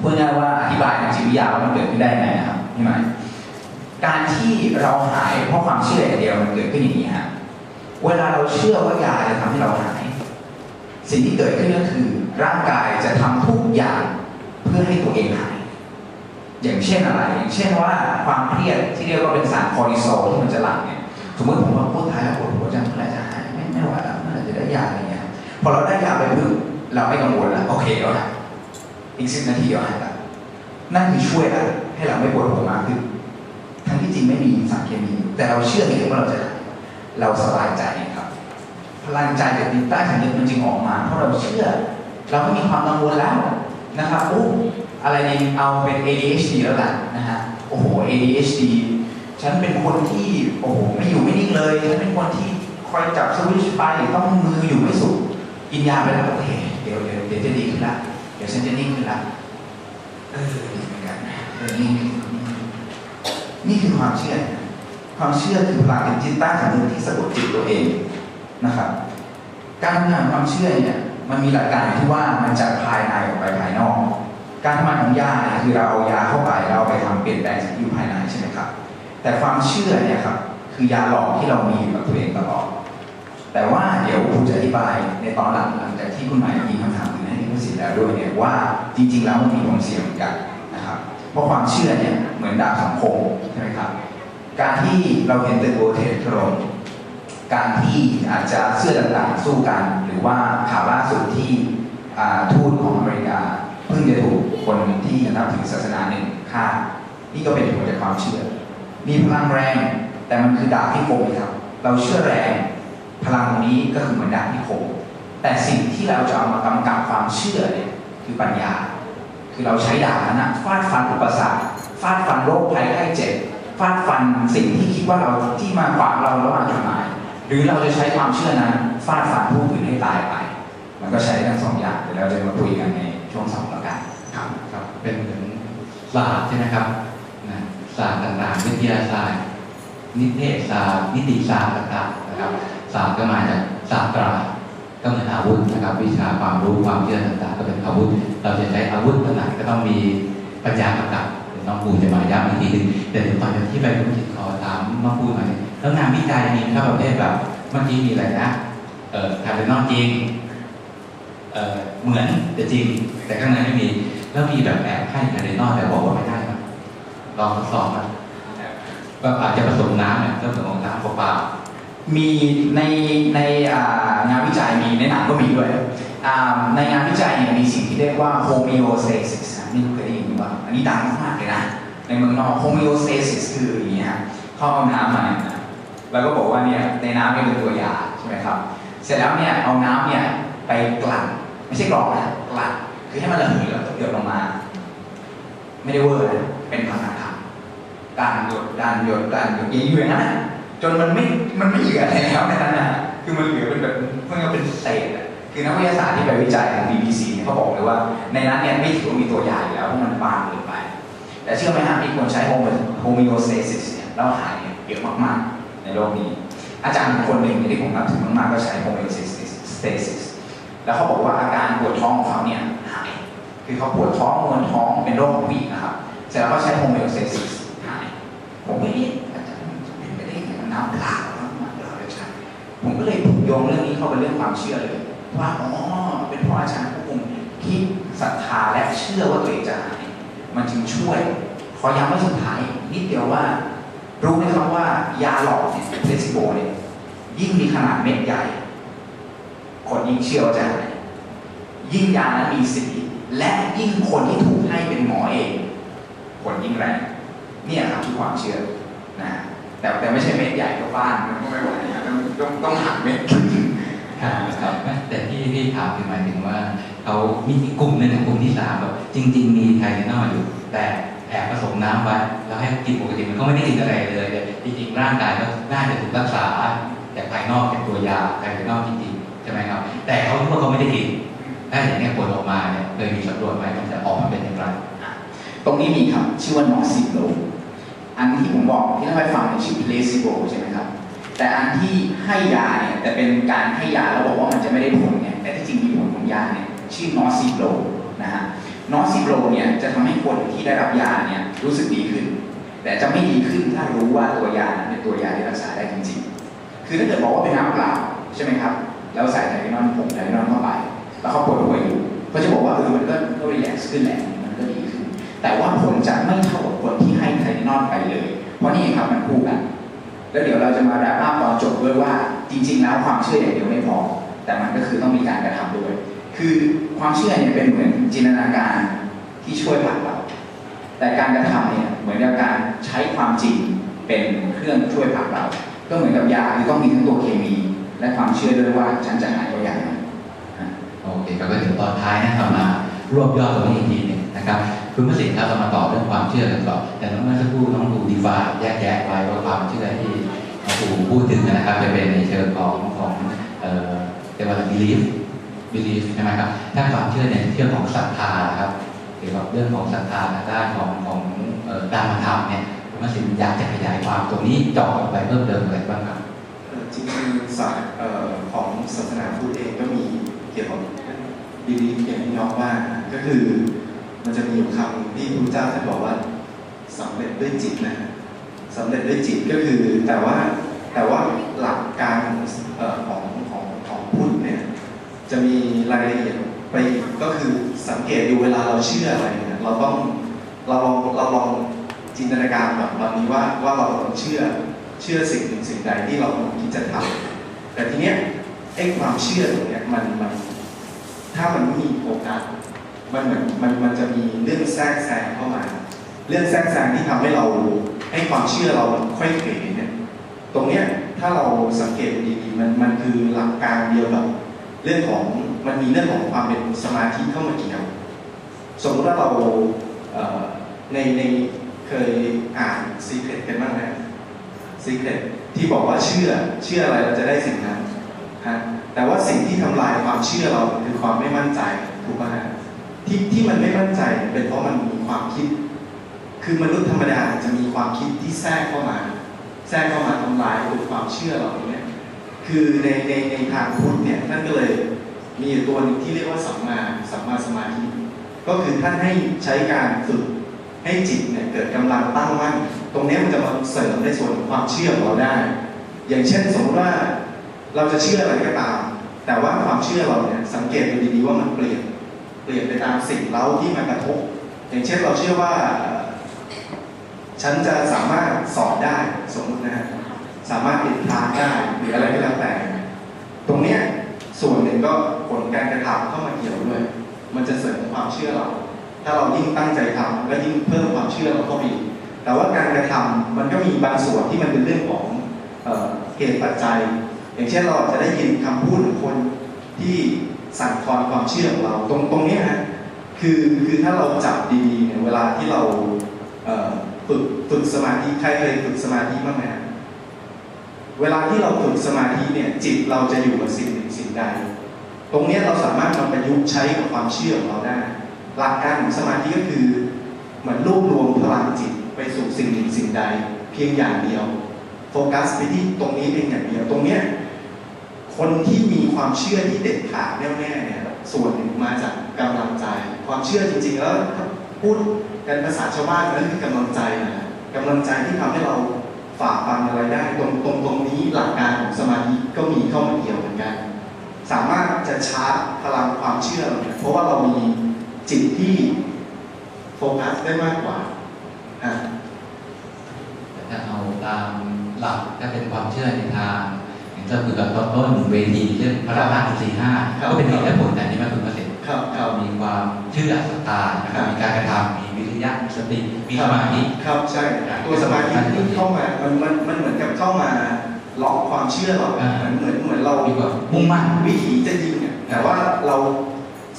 พูดง่ายว่าอธิบายทางจิตวิทยาว่ามันเกิดขึ้นได้ยังไงนะครับพี่หมายการที่เราหายเพราะความเชื่ออย่างเดียวมันเกิดขึ้นอย่างนี้ฮะเวลาเราเชื่อว่ายาจะทำให้เราหาย สิ่งที่เกิดขึ้นก็คือ ร่างกายจะทำทุกอย่างเพื่อให้ตัวเองหาย อย่างเช่นอะไร อย่างเช่นว่าความเครียดที่เรียกว่าเป็นสารคอร์ติซอลที่มันจะหลั่งเนี่ยสมมติผมว่าพูดท้ายปวดหัวจังเมื่อไรจะหายไม่ไม่ไหวแล้วเมื่อไรจะได้ยาอะไรเงี้ยพอเราได้ยาไปพึ่งเราไม่กังวลแล้วโอเคแล้วนะ อีกสิบนาทีเดี๋ยวหายละนั่นคือช่วยล้วให้เราไม่ปวดหัวมากขึ้นทั้งที่จริงไม่มีสารเคมี แต่เราเชื่อเองว่าเราจะหายเราสบายใจครับ พลังใจจากดินใต้สำนึกมันจึงออกมา เพราะเราเชื่อ เราไม่มีความกังวลแล้วนะครับโอ้อะไรในเอาเป็น ADHD แล้วกันนะฮะโอ้โห ADHD ฉันเป็นคนที่โอ้โหไม่อยู่ไม่นิ่งเลยฉันเป็นคนที่คอยจับสวิตช์ไฟต้องมืออยู่ไม่สุดกินยาไปแล้วโอเคเดี๋ยวเดี๋ยวเดี๋ยวจะดีขึ้นละ ดี๋ยวฉันจะนิ่งขึ้นละเออดีเหมือนกันเออนิ่งขึ้นนี่คือความเชื่อ ความเชื่อคือพลังจิตใต้สำนึกที่สะกดจิตตัวเองนะครับ การทำงานความเชื่อเนี่ยมันมีหลักการที่ว่ามันจากภายในออกไปภายนอก การทำงานของยาเนี่ยคือเราเอายาเข้าไปเราไปทำเปลี่ยนแปลงสิ่งที่อยู่ภายในใช่ไหมครับ แต่ความเชื่อเนี่ยครับคือยาหลอกที่เรามีอยู่กับตัวเองตลอดแต่ว่าเดี๋ยวผมจะอธิบายในตอนหลังหลังจากที่คุณหมายมีคำถาม แล้วด้วยเนี่ยว่าจริง ๆ แล้วมันมีผลเสียเหมือนกันนะครับ เพราะความเชื่อเนี่ยเหมือนดาบสังคมใช่ไหมครับ การที่เราเห็นตึกโอเทสถล่มการที่อาจจะเสื้อต่างๆสู้กัน หรือว่าข่าวล่าสุดที่ทูตของอเมริกาเพิ่งจะถูกคนที่นับถือศาสนาหนึ่งฆ่านี่ก็เป็นผลจากความเชื่อ มีพลังแรง แต่มันคือดาบที่คมครับ เราเชื่อแรง พลังตรงนี้ก็คือเหมือนดาบที่คม แต่สิ่งที่เราจะเอามากำกับความเชื่อเนี่ยคือปัญญา คือเราใช้ดาบนั้นนะฟาดฟันอุปสรรคฟาดฟันโรคภัยไข้เจ็บฟาดฟันสิ่งที่คิดว่าเราที่มาขวางเราแล้วมาทำลายหรือเราจะใช้ความเชื่อนั้นฟาดฟันผู้อื่นให้ตายไป มันก็ใช้ทั้งสองอย่างเดี๋ยวเราจะมาคุยกันในช่วงสองแล้วกันครับครับเป็นเหมือนศาสตร์ใช่ไหมครับนะศาสตร์ต่างๆวิทยาศาสตร์นิเทศศาสตร์นิติศาสตร์ต่างๆนะครับศาสตร์ก็มาจากศาสตรา ก็เหมือนอาวุธนะครับ วิชาความรู้ความเชื่อต่างๆ ก็เป็นอาวุธ เราจะใช้อาวุธเท่าไหร่ก็ต้องมีปัญญากำกับเดี๋ยวน้องปูจะมาย้ำอีกทีหนึงแต่เดี๋ยวก่อนจะที่ไปผมจะขอถามน้องปูหน่อยแล้วงานวิจัยมีไหมครับประเภทแบบเมื่อกี้มีอะไรนะเอ่อทำเป็นนอกจริงเอ่อเหมือนแต่จริง แต่ข้างในไม่มีแล้วมีแบบแอบให้คาเดนอลแต่บอกว่าไม่ได้ครับลองทดสอบมันก็อาจจะผสมน้ำเนี่ยแล้วผสมน้ำเปล่า มีในในงานวิจัยมีในหนังก็มีด้วย ในงานวิจัยเนี่ยมีสิ่งที่เรียกว่า homeostasis นะนี่เคยได้ยินไหมว่าอันนี้ดังมากเลยนะ ในเมืองนอก homeostasis คืออย่างนี้ฮะเขาเอาน้ำมาเนี่ยแล้วก็บอกว่าเนี่ยในน้ำเนี่ยเป็นตัวยาใช่ไหมครับ เสร็จแล้วเนี่ยเอาน้ำเนี่ยไปกลั่นไม่ใช่กรอกนะกลั่นคือให้มันระเหยแล้วก็หยดลงมา ไม่ได้เวอร์นะเป็นพลังธรรมการหยดการหยดการหยดอย่างนี้อยู่อย่างนั้น จนมันไม่มันไม่เหลืออะไรแล้วในนั้นนะคือมันเหลือเป็นแบบเพื่อนเป็นเศษอะคือนักวิทยาศาสตร์ที่ไปวิจัยของ BBC เนี่ยเขาบอกเลยว่า ในนั้นเนี่ยไม่ถือว่ามีตัวยาอยู่แล้วเพราะมันบางเกินไป แต่เชื่อไหมฮะมีคนใช้โฮมิโอเตซิสเนี่ยแล้วหายเนี่ยเยอะมากๆ ในโลกนี้ อาจารย์คนหนึ่งที่ผมนับถือมากๆก็ใช้โฮมิโอเตซิสแล้วเขาบอกว่าอาการปวดท้องของเขาเนี่ยหาย คือเขาปวดท้องมวนท้องเป็นโรคของผู้หญิงนะครับเสร็จแล้วก็ใช้โฮมิโอเตซิสหายผมไม่ น้ำเปล่าแล้วมันเราจะใช้ผมก็เลยผูกโยงเรื่องนี้เข้าเป็นเรื่องความเชื่อเลยว่าอ๋อเป็นเพราะอาจารย์ผู้คุมคิดศรัทธาและเชื่อว่าตัวเองจะหายมันจึงช่วย ขอย้ำไว้สุดท้ายนิดเดียวว่า รู้ไหมครับว่ายาหลอกเนี่ยเพลซิโบเนี่ยยิ่งมีขนาดเม็ดใหญ่คนยิ่งเชื่อว่าจะหายยิ่งยานั้นมีสิทธิ์และยิ่งคนที่ถูกให้เป็นหมอเองคนยิ่งแรงเนี่ยครับคือความเชื่อนะ แต่แต่ไม่ใช่เม็ดใหญ่ก็บ้านมันก็ไม่ไหวนะต้องต้องต้องหักเม็ดครับแต่ที่ที่ถามคือหมายถึงว่าเขามีกลุ่มนึงกลุ่มที่สามแบบจริง ๆ มีไทเดนอลอยู่ แต่แอบผสมน้ำไว้แล้วให้กินปกติมันก็ไม่ได้กินอะไรเลยจริงๆร่างกายก็น่าจะถูกรักษาจากภายนอกเป็นตัวยาไทเดนอลจริงๆใช่ไหมครับ แต่เขาคิดว่าเขาไม่ได้กินถ้าอย่างนี้ผลออกมาเนี่ยเคยมีสำรวจไหมมันจะออกมาเป็นอย่างไรตรงนี้มีครับชื่อว่านอซิโล อันที่ผมบอกที่ท่านไปฟังเนี่ยชื่อ placebo ใช่ไหมครับ แต่อันที่ให้ยาเนี่ยแต่เป็นการให้ยาแล้วบอกว่ามันจะไม่ได้ผลเนี่ยแต่ที่จริงมีผลของยาเนี่ยชื่อนอซิโลนะฮะนอซิโปรเนี่ยจะทำให้คนที่ได้รับยาเนี่ยรู้สึกดีขึ้น แต่จะไม่ดีขึ้นถ้ารู้ว่าตัวยานั้นเป็นตัวยาที่รักษาได้จริงๆ คือถ้าเกิดบอกว่าเป็นน้ำเปล่าใช่ไหมครับแล้วใส่ไทฟินอลผงไทฟินอลเข้าไป แล้วเขาปวดหัวอยู่ก็จะบอกว่าเออมันก็ก็รีแลกซ์ขึ้นแหละมันก็ดีขึ้นแต่ว่าผลจะไม่เท่ากับคนที่ นอลไปเลย เพราะนี่ครับมันคู่กัน แล้วเดี๋ยวเราจะมาแรปอัพตอนจบด้วยว่าจริง ๆ แล้วความเชื่ออย่างเดียวไม่พอ แต่มันก็คือต้องมีการกระทำด้วย คือความเชื่อเนี่ยเป็นเหมือนจินตนาการที่ช่วยผลักเรา แต่การกระทำเนี่ยเหมือนกับการใช้ความจริงเป็นเครื่องช่วยผลักเรา ก็เหมือนกับยาคือต้องมีทั้งตัวเคมี และความเชื่อด้วยว่าฉันจะหายก็อย่างนั้นโอเคครับก็ถึงตอนท้ายนะครับมารวบยอดตรงนี้อีกทีหนึ่งนะครับ คุณประสิทธิ์ครับเรามาต่อเรื่องความเชื่อกันต่อแต่น้องเมื่อสักครู่น้องดูดีฟาแยกแยะไว้ว่าความเชื่อที่น้องดูพูดถึงนะครับจะเป็นในเชิงของของเอ่อเรียกว่า belief belief ใช่ไหมครับถ้าความเชื่อเนี่ยเชื่อของศรัทธาครับเกี่ยวกับเรื่องของศรัทธาด้านของของเอ่อการมาทำเนี่ยคุณประสิทธิ์อยากจะขยายความตรงนี้เจาะออกไปเพิ่มเติมอะไรบ้างครับจริงๆศาสตร์เอ่อของศาสนาพุทธเองก็มีเกี่ยวกับบีลีฟอย่างที่น้องว่าก็คือ มันจะมีอยู่คำที่พระเจ้าท่านบอกว่าสำเร็จด้วยจิตนะสำเร็จด้วยจิตก็คือแต่ว่าแต่ว่าหลักการของของของของพุทธเนี่ยจะมีรายละเอียดไปก็คือสังเกตดูเวลาเราเชื่ออะไรเนี่ยเราต้องเราลองเราลองจินตนาการแบบวันนี้ว่าว่าเราเชื่อเชื่อสิ่งหนึ่งสิ่งใดที่เราคิดจะทำแต่ทีเนี้ยไอ้ความเชื่อตรงเนี้ยมันมันถ้ามันไม่มีโอกาส มันเหมือนมันมันจะมีเรื่องแทรกแซงเข้ามา เรื่องแทรกแซงที่ทำให้เราให้ความเชื่อเราค่อยเขวเนี่ยตรงเนี้ยถ้าเราสังเกตดีๆมันมันคือหลักการเดียวกับเรื่องของมันมีเรื่องของความเป็นสมาธิเข้ามาเกี่ยว สมมติว่าเราในในเคยอ่านซีเครตกันบ้างไหมซีเครตที่บอกว่าเชื่อเชื่ออะไรเราจะได้สิ่งนั้นฮะแต่ว่าสิ่งที่ทำลายความเชื่อเราคือความไม่มั่นใจถูกป่ะฮะ ที่ที่มันไม่มั่นใจเป็นเพราะมันมีความคิด คือมนุษย์ธรรมดาจะมีความคิดที่แทรกเข้ามา แทรกเข้ามาทำลายความเชื่อเราเนี่ยคือในในในทางพุทธเนี่ยท่านก็เลยมีตัวนึงที่เรียกว่าสัมมาสัมมาสมาธิก็คือท่านให้ใช้การฝึกให้จิตเนี่ยเกิดกำลังตั้งมั่นตรงนี้มันจะมาเสริมในส่วนของความเชื่อของเราได้ อย่างเช่นสมมติว่าเราจะเชื่ออะไรก็ตาม แต่ว่าความเชื่อเราเนี่ยสังเกตดูดีๆว่ามันเปลี่ยน ลี่ยนไปตามสิ่งเร้าที่มากระทบ อย่างเช่นเราเชื่อว่า ฉันจะสามารถสอบได้สมมตินะฮะสามารถติดทางได้หรืออะไรก็แล้วแต่ ตรงเนี้ยส่วนหนึ่งก็ผลการกระทำเข้ามาเกี่ยวด้วยมันจะเสริมความเชื่อเรา ถ้าเรายิ่งตั้งใจทำก็ยิ่งเพิ่มความเชื่อเราเข้าไปแต่ว่าการกระทำมันก็มีบางส่วนที่มันเป็นเรื่องของเอเหตุปัจจัย อย่างเช่นเราอาจจะได้ยินคำพูดของคนที่ สั่นคลอนความเชื่อของเราตรงตรงนี้ฮะคือคือถ้าเราจับดีๆเนี่ยเวลาที่เราฝึกฝึกสมาธิใครเคยฝึกสมาธิบ้างไหมฮะเวลาที่เราฝึกสมาธิเนี่ยจิตเราจะอยู่กับสิ่งหนึ่งสิ่งใด ตรงนี้เราสามารถมาประยุกต์ใช้กับความเชื่อของเราได้ หลักการของสมาธิก็คือเหมือนรวบรวมพลังจิตไปสู่สิ่งหนึ่งสิ่งใด เพียงอย่างเดียว โฟกัสไปที่ตรงนี้เพียงอย่างเดียวตรงเนี้ย คนที่มีความเชื่อที่เด็ดขาดแน่วแน่เนี่ยส่วนหนึ่งมาจากกำลังใจ ความเชื่อจริงๆแล้วพูดกันภาษาชาวบ้านก็คือกำลังใจนะกำลังใจที่ทำให้เราฝ่าฟันอะไรได้ ตรงตรงตรงนี้หลักการของสมาธิก็มีเข้ามาเกี่ยวเหมือนกัน สามารถจะชาร์จพลังความเชื่อ เพราะว่าเรามีจิตที่โฟกัสได้มากกว่าอะแต่ถ้าเอาตามหลักถ้าเป็นความเชื่อในทาง อย่างที่เราคุยกับต้นต้นเวทีเรื่องพระราชสี่ห้าก็เป็นเหตุและผลแต่นี้มาถึงเปอร์เซ็นต์ครับครับมีความเชื่อศรัทธานะครับมีการกระทำมีวิริยะมีสติมีสมาธิครับใช่ตัวสมาธิที่เข้ามามันมันมันเหมือนกับเข้ามาล็อกความเชื่อเราอ่าเหมือนเหมือนเหมือนเรามีความมุ่งมั่นวิถีจะยิงเนี่ยแต่ว่าเรา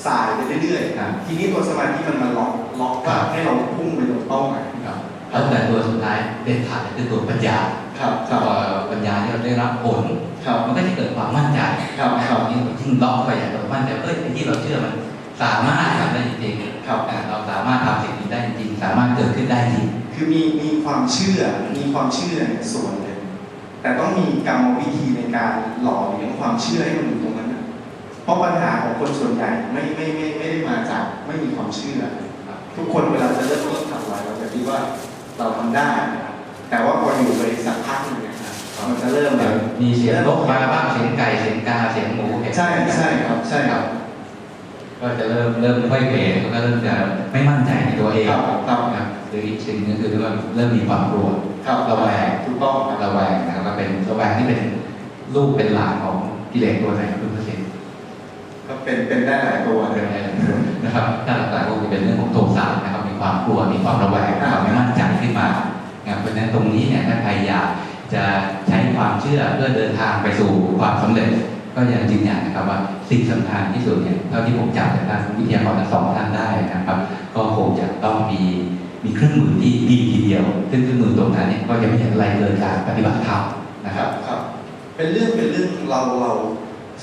สายไปเรื่อยครับๆทีนี้ตัวสมาธิมันมาล็อกล็อกว่าให้เราพุ่งไปตรงเป้าหมายครับแล้วแต่ตัวสุดท้ายเด็ดขาดคือตัวปัญญา ครับคพรับอปัญญาที่เราได้รับผลครับมันก็จะเกิดความมั่นใจครับครับนี่ยิ่งล็อกไปอย่างเรามั่นใจว่าเอ้ยไอ้ที่เราเชื่อมันสามารถทำได้จริงๆครับอ่าเราสามารถทำสิ่งนี้ได้จริงๆสามารถเกิดขึ้นได้จริงคือมีมีความเชื่อมีความเชื่อเนี่ยส่วนหนึ่งแต่ต้องมีกรรมวิธีในการหล่อเลี้ยงความเชื่อให้มันอยู่ตรงนั้นนะเพราะปัญหาของคนส่วนใหญ่ไม่ไม่ไม่ไม่ได้มาจากไม่มีความเชื่อทุกคนเวลาจะเริ่มต้นทำอะไรเราจะคิดว่าเราทำได้ แต่ว่าพออยู่ มันจะเริ่มแบบมีเสียงนกมาบ้างเสียงไก่เสียงกาเสียงหมูเห็นใช่ใช่ครับใช่ครับก็จะเริ่มเริ่มค่อยเบรแล้วก็เริ่มจะไม่มั่นใจในตัวเองครับครับนะครับหรืออีกสิ่งหนึงคือเริ่มเริ่มมีความกลัวครับระแวงถูกต้องครับระแวงนะครับก็เป็นระแวงที่เป็นลูกเป็นหลานของกิเลสตัวไหนคุณพระสิทธิ์ก็เป็นเป็นได้หลายตัวเลเป็ยนอะไรนะครับถ้าหลักๆก็คือเป็นเรื่องของโทสะนะครับ มีความกลัวมีความระแวงความไม่มั่นใจขึ้นมานะครับเพราะฉะนั้นตรงนี้เนี่ยถ้าใครอยาก จะใช้ความเชื่อเพื่อเดินทางไปสู่ความสำเร็จ ก็ยังยืนยันนะครับว่าสิ่งสำคัญที่สุดเนี่ยเท่าที่ผมจับจากท่านวิทยากรทั้งสองท่านได้นะครับ ก็คงจะต้องมีมีเครื่องมือที่ดีทีเดียว ซึ่งเครื่องมือตรงนั้นเนี่ยก็จะไม่ใช่อะไรเกินการปฏิบัติธรรมนะครับครับ เป็นเรื่องเป็นเรื่องเราเรา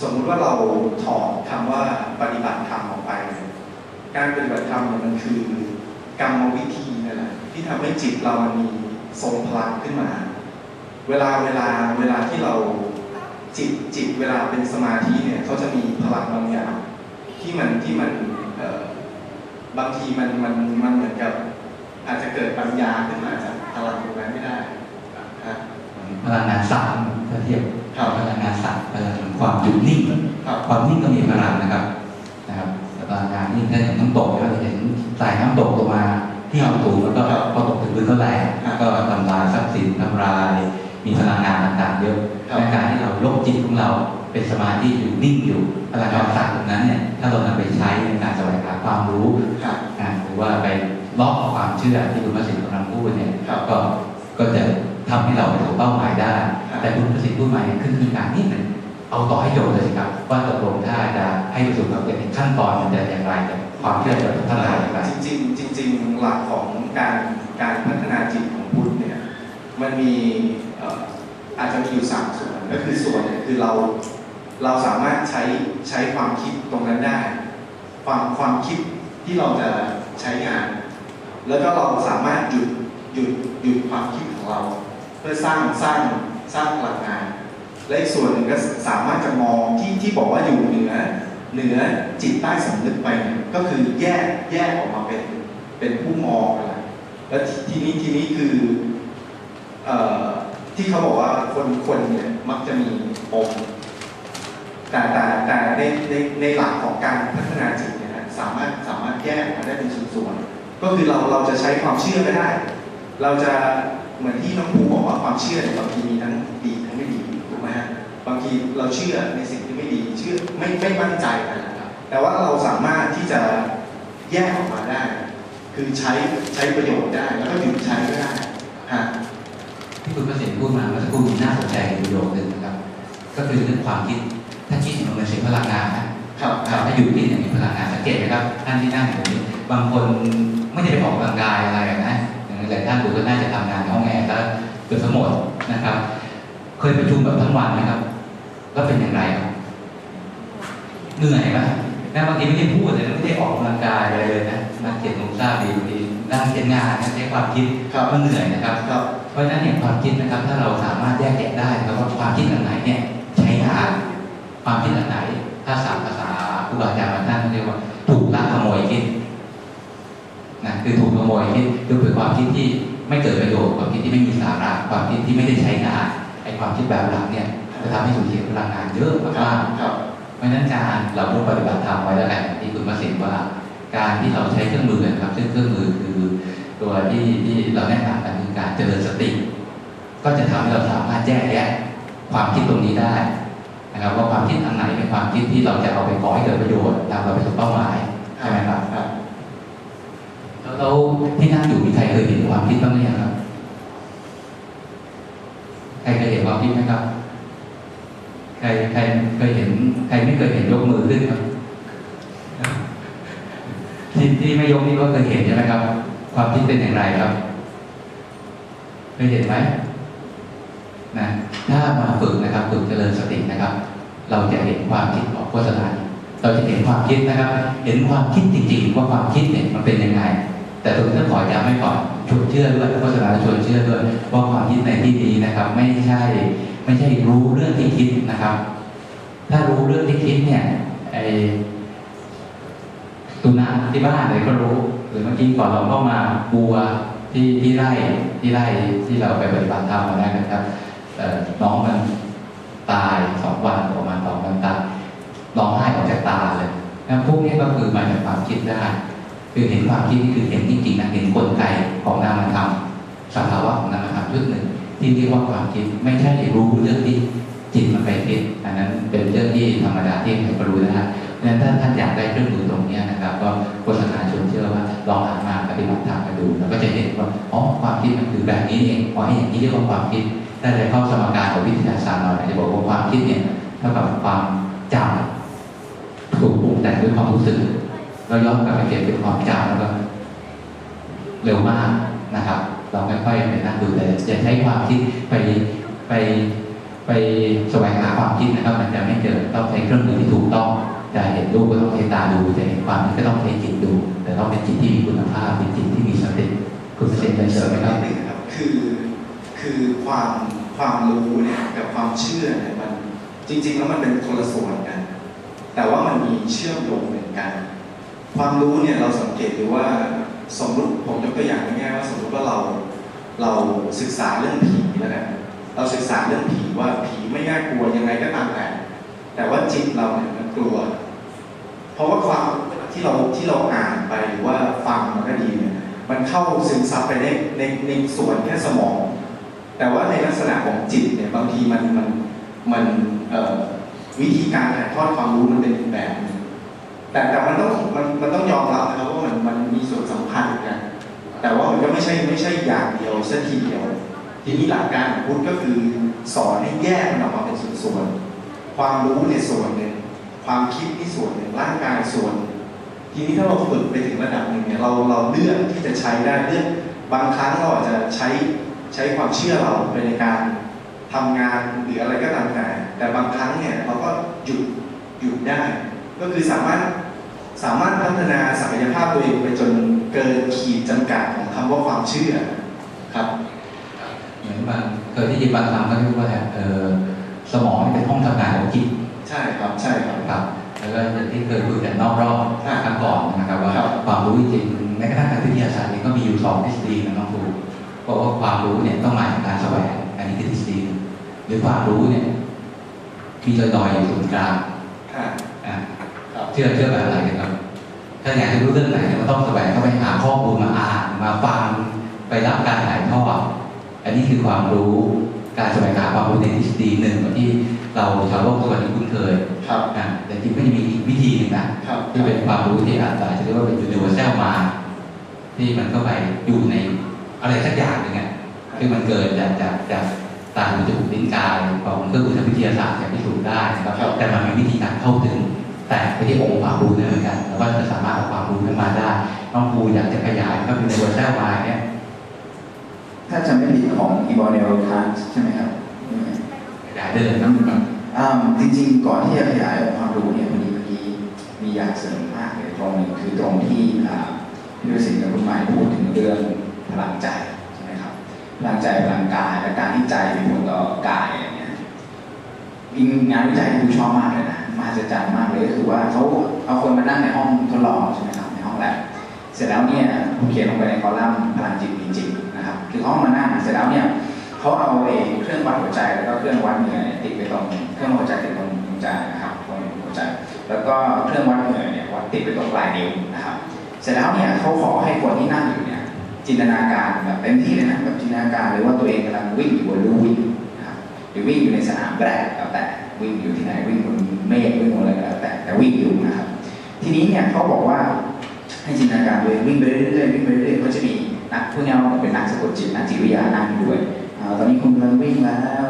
สมมุติว่าเราถอดคำว่าปฏิบัติธรรมออกไป การปฏิบัติธรรมเนี่ยมันคือกรรมวิธีนั่นแหละที่ทำให้จิตเรามันมีทรงพลังขึ้นมา เวลาเวลาเวลาที่เราจิตจิตเวลาเป็นสมาธิเนี่ยเขาจะมีพลังบางอย่างที่มันที่มันเอ่อบางทีมันมันมันเหมือนกับ อาจจะเกิดปัญญาขึ้นมาจากพลังตรงนั้นไม่ได้ครับพลังงานสัตว์ถ้าเทียบครับพลังงานสัตว์พลังความหยุดนิ่งครับความนิ่งก็มีพลังนะครับนะครับแต่พลังงานนิ่งถ้าอย่างน้ำตกเราจะเห็นสายน้ำตกลงมาที่ความสูงแล้วก็ครับพอตกถึงพื้นก็แรงครับก็ทำลายทรัพย์สินทำลาย มีพลังงานต่างๆเยอะครับในการที่เรายกจิตของเราเป็นสมาธิอยู่นิ่งอยู่พลังงานสัตว์ตรงนั้นเนี่ยถ้าเรานำไปใช้ในการแสวงหาความรู้ครับอ่าหรือว่าไปล็อกความเชื่อที่คุณพระสิทธิ์กำลังพูดเนี่ยครับก็ก็จะทำให้เราไปถึงเป้าหมายได้ครับแต่คุณพระสิทธิ์พูดมาเนี่ยขึ้นคือการนิดหนึ่งเอาต่อให้โยนเลยสิครับว่าตกลงถ้าจะให้ประสบความสำเร็จขั้นตอนมันจะอย่างไรแต่ความเชื่อจะพัฒนาอย่างไรจริงๆจริงๆหลักของการการพัฒนาจิตของพุทธเนี่ยมันมีเอาจจะมีอยู่สามส่วนก็คือส่วนหนึ่งคือเราเราสามารถใช้ใช้ความคิดตรงนั้นได้ ความความคิดที่เราจะใช้งาน แล้วก็เราสามารถหยุดหยุดหยุดความคิดของเรา เพื่อสร้างสร้างสร้างพลังงาน และอีกส่วนหนึ่งก็สามารถจะมองที่ที่บอกว่าอยู่เหนือเหนือจิตใต้สำนึกไปก็คือแยกแยกออกมาเป็นเป็นผู้มองอะไรแล้วทีนี้ทีนี้คืออ ที่เขาบอกว่าคนคนเนี่ยมักจะมีปมแต่แต่แต่ในในในหลักของการพัฒนาจิตเนี่ยสามารถสามารถแยกออกมาได้เป็นส่วนๆก็คือเราเราจะใช้ความเชื่อก็ได้ เราจะเหมือนที่น้องภูบอกว่าความเชื่อเนี่ยบางทีมีทั้งดีทั้งไม่ดีถูกไหมฮะบางทีเราเชื่อในสิ่งที่ไม่ดีเชื่อไม่ไม่มั่นใจนะครับแต่ว่าเราสามารถที่จะแยกออกมาได้ คือใช้ใช้ประโยชน์ได้แล้วก็หยุดใช้ก็ได้ฮะ คุณพระสิทธิ์พูดมาเมื่อสักครู่นี้น่าสนใจอยู่ประโยคนึงนะครับ ก็คือเรื่องความคิด ถ้าคิดเนี่ยมันเป็นสิ่งพลังงานนะครับถ้าอยู่ที่เนี่ยมีพลังงานสังเกตไหมครับท่านที่นั่งอยู่นี้บางคนไม่ได้ไปออกกำลังกายอะไรนะอย่างหลายท่านดูก็น่าจะทำงานในห้องแอร์แล้วเกือบทั้งหมดนะครับ เคยประชุมแบบทั้งวันไหมครับ แล้วเป็นอย่างไรครับเหนื่อยไหมนะบางทีไม่ได้พูดเลยนะไม่ได้ออกกำลังกายอะไรเลยนะนักเขียนลงทราบดีบางทีนั่งเขียนงานนะใช้ความคิดครับมันเหนื่อยนะครับค รับเพราะฉะนั้นเนี่ยความคิดนะครับ ถ้าเราสามารถแยกแยะได้นะครับว่าความคิดอันไหนเนี่ยใช้งานความคิดอันไหน ถ้าสามภาษาครูบาอาจารย์บางท่านเรียกว่า ถูกลักขโมยคิดนะคือถูกขโมยคิดคือเป็นความคิดที่ไม่เกิดประโยชน์ความคิดที่ไม่มีสาระความคิดที่ไม่ได้ใช้งานไอ้ความคิดแบบหลังเนี่ยจะทำให้สูญเสียพลังงานเยอะครัมากบๆครับเพราะฉะนั้นการเราต้องปฏิบัติธรรมไว้แล้วแหละที่คุณประสิทธิ์ว่า การที่เราใช้เครื่องมือนะครับซึ่งเครื่องมือคือตัวที่ที่เราแนะนำกันคือ การเจริญสติ ก็จะทำให้เราสามารถแยกแยะความคิดตรงนี้ได้นะครับว่าความคิดอันไหนเป็นความคิดที่เราจะเอาไปก่อให้เกิดประโยชน์นำเราไปสู่เป้าหมายใช่ไหมครับครับแล้วแล้วที่นั่งอยู่มีใครเคยเห็นความคิดบ้างหรือยังครับใครเคยเห็นความคิดไหมครับ ใครใครเคยเห็น ใครไม่เคยเห็นยกมือขึ้นครับที่ที่ไม่ยกนี่ก็เคยเห็นใช่ไหมครับ ความคิดเป็นอย่างไรครับ เคยเห็นไหมนะถ้ามาฝึกนะครับฝึกเจริญสตินะครับ เราจะเห็นความคิดของโฆษณาเราจะเห็นความคิดนะครับ เห็นความคิดจริงๆว่าความคิดเนี่ยมันเป็นยังไง แต่ตรงนี้ต้องขอย้ำไว้ก่อนชวนเชื่อด้วยโฆษณาชวนเชื่อด้วยว่าความคิดในที่นี้นะครับ ไม่ใช่ ไม่ใช่รู้เรื่องที่คิดนะครับ ถ้ารู้เรื่องที่คิดเนี่ยไอสุนัขที่บ้านเลยก็รู้ หรือเมื่อกี้ก่อนเราเข้ามาบัว ที่ที่ไร่ที่ไร่ที่เราไปปฏิบัติธรรมมาแล้วนะครับน้องมันตายสองวันประมาณสองวันตายร้องไห้ออกจากตาเลยนะพวกนี้ก็คือมาจากความคิดได้คือเห็นความคิดนี่คือเห็นจริงๆนะเห็นกลไกของนามธรรมสภาวะของนามธรรมชุดหนึ่ง ที่เรียกว่าความคิดไม่ใช่รู้เรื่องที่จิตมันไปคิดอันนั้นเป็นเรื่องที่ธรรมดาที่ใครก็รู้นะฮะดัง นั้นถ้าท่านอยากได้เครื่องมือตรงนี้นะครับ ก็โฆษณาชวนเชื่อว่าลองหันมาปฏิบัติธรรมกันดู แล้วก็จะเห็นว่าอ๋อความคิดมันคือแบบนี้เองอ๋ออย่างนี้เรียกว่าความคิดถ้าจะเข้าสมการของวิทยาศาสตร์หน่อยอาจจะบอกว่าความคิดเนี่ยเท่ากับความจำถูกปรุงแต่งด้วยความรู้สึกแล้วย้อนกลับไปเก็บเป็นความจำแล้วก็เร็วมากนะครับ เราไม่ค่อยไปนั่งดูแต่จะใช้ความคิดไปไปไปแสวงหาความคิดนะครับมันจะไม่เจอต้องใช้เครื่องมือที่ถูกต้อง จะเห็นรูปก็ต้องใช้ตาดูจะเห็นความคิดก็ต้องใช้จิตดู แต่ต้องเป็นจิตที่มีคุณภาพเป็นจิตที่มีสติคุณเปอร์เซ็นต์เลยเสริมไหมครับครับคือคือความความรู้เนี่ยกับความเชื่อเนี่ยมันจริง ๆ แล้วมันเป็นคนละส่วนกัน แต่ว่ามันมีเชื่อมโยงเหมือนกัน ความรู้เนี่ยเราสังเกตดูว่าสมมติผมยกตัวอย่างง่ายๆว่าสมมติว่าเราเราศึกษาเรื่องผีแล้วกันเราศึกษาเรื่องผีว่าผีไม่น่ากลัวยังไงก็ แต่ว่าจิตเราเนี่ยมันกลัว เพราะว่าความที่เราที่เราอ่านไปหรือว่าฟังมันก็ดีเนี่ยมันเข้าซึมซับไปในในในส่วนแค่สมอง แต่ว่าในลักษณะของจิตเนี่ยบางทีมันมันมันวิธีการถ่ายทอดความรู้มันเป็นอีกแบบหนึงแต่แต่มันต้องมันมันต้องยอมรับนะครับว่ามันมันมีส่วนสัมพันธ์กันแต่ว่ามันก็ไม่ใช่ไม่ใช่อย่างเดียวสักทีเดียว ทีนี้หลักการของพุทธก็คือสอนให้แยกมันออกมาเป็นส่วนๆ ความรู้ในยส่วนหนึ่งความคิดนี่ส่วนหนึ่งร่างกายส่วน ทีนี้ถ้าเราฝึกไปถึงระดับหนึ่งเนี่ยเราเราเลือกที่จะใช้ได้เลือกบางครั้งเราอาจจะใช้ใช้ความเชื่อเราไปในการทำงานหรืออะไรก็ตามแต่แต่บางครั้งเนี่ยเราก็หยุดหยุดได้ ก็คือสามารถสามารถพัฒนาศักยภาพตัวเองไปจนเกินขีดจำกัดของคำว่าความเชื่อครับ เหมือนบางเคยที่ยินบางคำก็เรียกว่าเออ สมองนี่เป็นห้องทำงานของจิตใช่ครับใช่ครับครับแล้วก็อย่างที่เคยคุยกันนอกรอบครับครั้งก่อนนะครับว่าครับความรู้จริงๆแม้กระทั่งทางวิทยาศาสตร์เองก็มีอยู่สองทฤษฎีนะน้องครูบอกว่าความรู้เนี่ยต้องมาจากการแสวงอันนี้คือทฤษฎีหนึ่งหรือความรู้เนี่ยมีลอยๆอยู่ศูนย์กลางค่ะอะครับเชื่อเชื่อแบบไหนกันครับถ้าอยากจะรู้เรื่องไหนเนี่ยมันต้องแสวงเข้าไปหาข้อมูลมาอ่านมาฟังไปรับการถ่ายทอดอันนี้คือความรู้ การแสวงหาความรู้ในทฤษฎีหนึ่งที่เราชาวโลกทุกวันนี้คุ้นเคยครับอะแต่จริงก็จะมีอีกวิธีหนึ่งนะครับที่เป็นความรู้ที่อาจจะเรียกว่าเป็น universal mind ที่มันก็ไปอยู่ในอะไรสักอย่างหนึ่งอะที่มันเกินจากจากจากตาหูจมูกลิ้นกายของเครื่องมือทางวิทยาศาสตร์จะพิสูจน์ได้นะครับครับแต่มันมีวิธีการเข้าถึง แต่ไปที่องค์ความรู้นั้นเหมือนกันแล้วก็จะสามารถเอาความรู้นั้นมาได้น้องครูอยากจะขยายก็เป็น universal mind เนี่ย ถ้าจำไม่ผิดของอีบอเนลคานใช่ไหมครับขยายได้เลยนะอ่าจริงๆ ก่อนที่จะขยายองค์ความรู้เนี่ยพอดีเมื่อกี้มีอยากเสริมมากเลยตรงหนึ่งคือตรงที่อ่าพี่ประสิทธิ์กับคุณหมายพูดถึงเรื่องพลังใจใช่ไหมครับพลังใจพลังกายและการที่ใจมีผลต่อกายอะไรเงี้ยมีงานวิจัยที่ผมชอบมากเลยนะมหัศจรรย์มากเลยก็คือว่าเขาเอาคนมานั่งในห้องทดลองใช่ไหมครับในห้องแลบเสร็จแล้วเนี่ยผมเขียนลงไปในคอลัมน์พลังจิตมีจริงนะ คือเขาเอามานั่งเสร็จแล้วเนี่ยเขาเอาไอ้เครื่องวัดหัวใจแล้วก็เครื่องวัดเหงื่อยติดไปตรงเครื่องวัดหัวใจติดตรงหัวใจนะครับตรงหัวใจ แล้วก็เครื่องวัดเหงื่อเนี่ยวัดติดไปตรงปลายนิ้วนะครับ เสร็จแล้วเนี่ยเขาขอให้คนที่นั่งอยู่เนี่ยจินตนาการแบบเต็มที่เลยนะแบบจินตนาการเลยว่าตัวเองกำลังวิ่งอยู่บนลู่วิ่งนะครับหรือวิ่งอยู่ในสนามแบดแล้วแต่วิ่งอยู่ที่ไหนวิ่งบนเมฆวิ่งบนอะไรก็แล้วแต่แต่วิ่งอยู่นะครับ ทีนี้เนี่ยเขาบอกว่าให้จินตนาการตัวเองวิ่งไปเรื่อยๆวิ่งไปเรื่อยๆก็จะมี นักพวกนี้เราเป็นนักสะกดจิตนักจิตวิทยานั่งด้วยตอนนี้คุณกำลังวิ่งแล้ว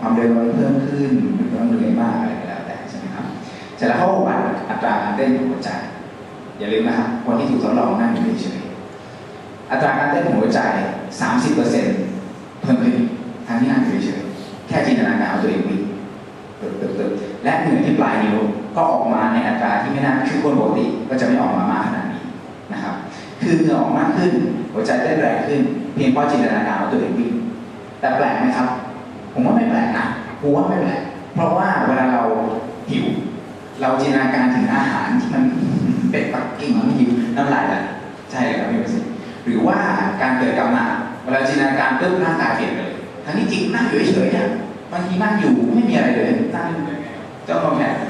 ความเร็วเราเพิ่มขึ้นหรือว่าเหนื่อยมากอะไรก็แล้วแต่ใช่ไหมครับเสร็จแล้วเขาวัดอัตราการเต้นของหัวใจ อย่าลืมนะครับคนที่ถูกทดลองนั่งอยู่เฉยๆอัตราการเต้นของหัวใจ 30%เพิ่มขึ้นทางที่นั่งอยู่เฉยๆแค่จินตนาการเอาตัวเองวิ่งตึบๆๆและเหงื่อที่ปลายนิ้วก็ออกมาในอัตราที่ไม่น่าคือคนปกติก็จะไม่ออกมามากขนาดนี้นะครับ คือเหงื่อออกมากขึ้น หัวใจเต้นแรงขึ้น เพียงเพราะจินตนาการเอาตัวเองวิ่งแต่แปลกไหมครับ ผมว่าไม่แปลกนะผมว่าไม่แปลกเพราะว่าเวลาเราหิว เราจินตนาการถึงอาหารที่มันเป็นปักกิ่งมันหิวน้ำลายไหลใช่เลยครับพี่ประสิทธิ์หรือว่าการเกิดกรรมะเวลาจินตนาการปุ๊บร่างกายเปลี่ยนเลยทั้งที่จริงนั่งอยู่เฉยๆเนี่ยบางทีนั่งอยู่ไม่มีอะไรเลยนั่งเจ้าของเนี่